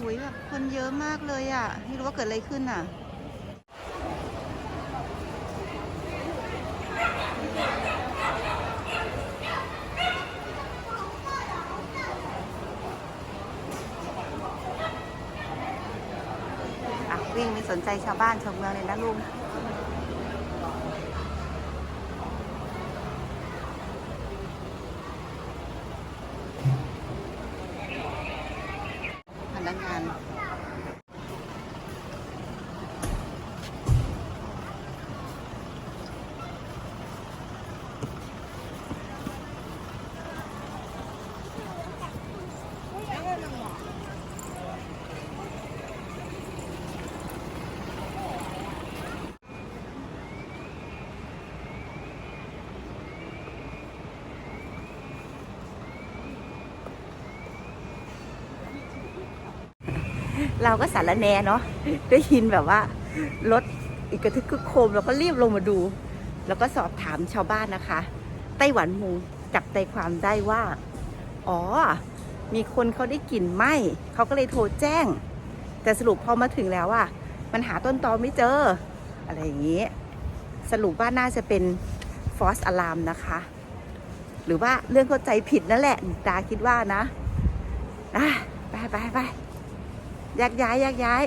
หุยแบบคนเยอะมากเลยอะ ไม่รู้ว่าเกิดอะไรขึ้นอะ อะ วิ่งไม่สนใจชาวบ้านชาวเมืองเลยนะลุง นักงาน เราก็สารแนเนาะได้ยินแบบว่ารถอีกกระทึกคึกโคมเราก็รีบลงมาดู แล้วก็สอบถามชาวบ้านนะคะ ไต้หวันมูจับใจความได้ว่า อ๋อ มีคนเขาได้กลิ่นไหมเขาก็เลยโทรแจ้ง แต่สรุปพอมาถึงแล้วอะมันหาต้นตอไม่เจอ อะไรอย่างนี้ สรุปว่าน่าจะเป็นฟอสอะลามนะคะ หรือว่าเรื่องเข้าใจผิดนั่นแหละดาคิดว่านะไปไปไป ยกย้ายแยกย้าย